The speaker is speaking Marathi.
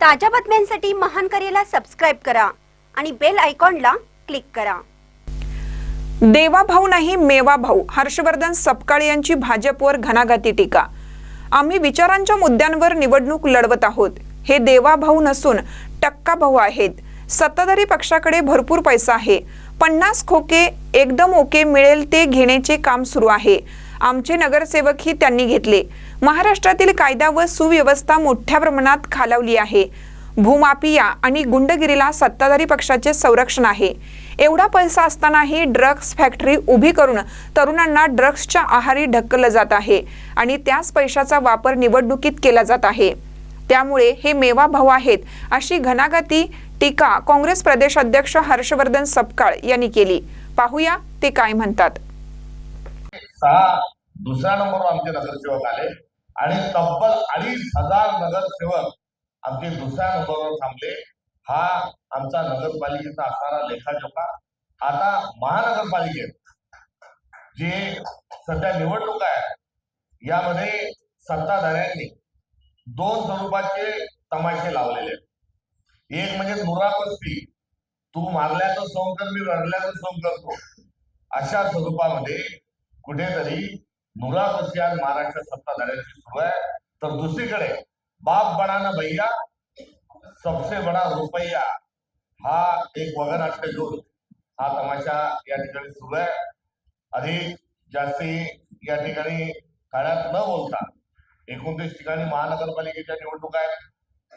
ताज्या बातम्यांसाठी महान करेला सबस्क्राईब करा आणि बेल आयकॉनला क्लिक करा. देवा भाऊ नाही मेवा भाऊ. हर्षवर्धन सपकाळ यांची भाजपवर घणाघाती टीका. आम्ही विचारांच्या मुद्द्यांवर निवडणूक लढवत आहोत. हे देवा भाऊ नसून टक्का भाऊ आहेत. सत्ताधारी पक्षाकडे भरपूर पैसा आहे. पन्नास खोके एकदम ओके मिळेल ते घेण्याचे काम सुरू आहे. आमचे नगरसेवकही त्यांनी घेतले. महाराष्ट्रातील कायदा व सुव्यवस्था मोठ्या प्रमाणात खालावली आहे. भूमाफिया आणि गुंडगिरीला सत्ताधारी पक्षाचे संरक्षण आहे. एवढा पैसा असतानाही ड्रग्ज फॅक्टरी उभी करून तरुणांना ड्रग्सच्या आहारी ढकललं जात आहे आणि त्याच पैशाचा वापर निवडणुकीत केला जात आहे. त्यामुळे हे मेवा भाऊ आहेत अशी घणाघाती टीका काँग्रेस प्रदेश अध्यक्ष हर्षवर्धन सपकाळ यांनी केली. पाहूया ते काय म्हणतात. सहा दुसऱ्या नंबरवर आमचे नगरसेवक आले. आणि तब्बल अडीच हजार नगरसेवक आमचे दुसऱ्या नंबरवर थांबले. हा आमचा नगरपालिकेचा असणारा लेखाजोखा. आता महानगरपालिकेत जे सध्या निवडणूक आहे यामध्ये सत्ताधाऱ्यांनी दोन स्वरूपाचे तमाशे लावलेले आहेत. एक म्हणजे नुरापस्ती तू मारल्याचं सोंग कर मी रडल्याचं सोंग करतो. अशा स्वरूपामध्ये कुठेतरी नुरापस्ती आज महाराष्ट्र सत्ताधाऱ्यांची सुरू आहे. तर दुसरीकडे बाप बनाना भैया सबसे बडा रुपया हा एक वगनाट्य घेऊन हा तमाशा या ठिकाणी सुरू आहे. अधिक जास्ती या ठिकाणी काळात न बोलता एकोणतीस ठिकाणी महानगरपालिकेच्या निवडणुका आहेत.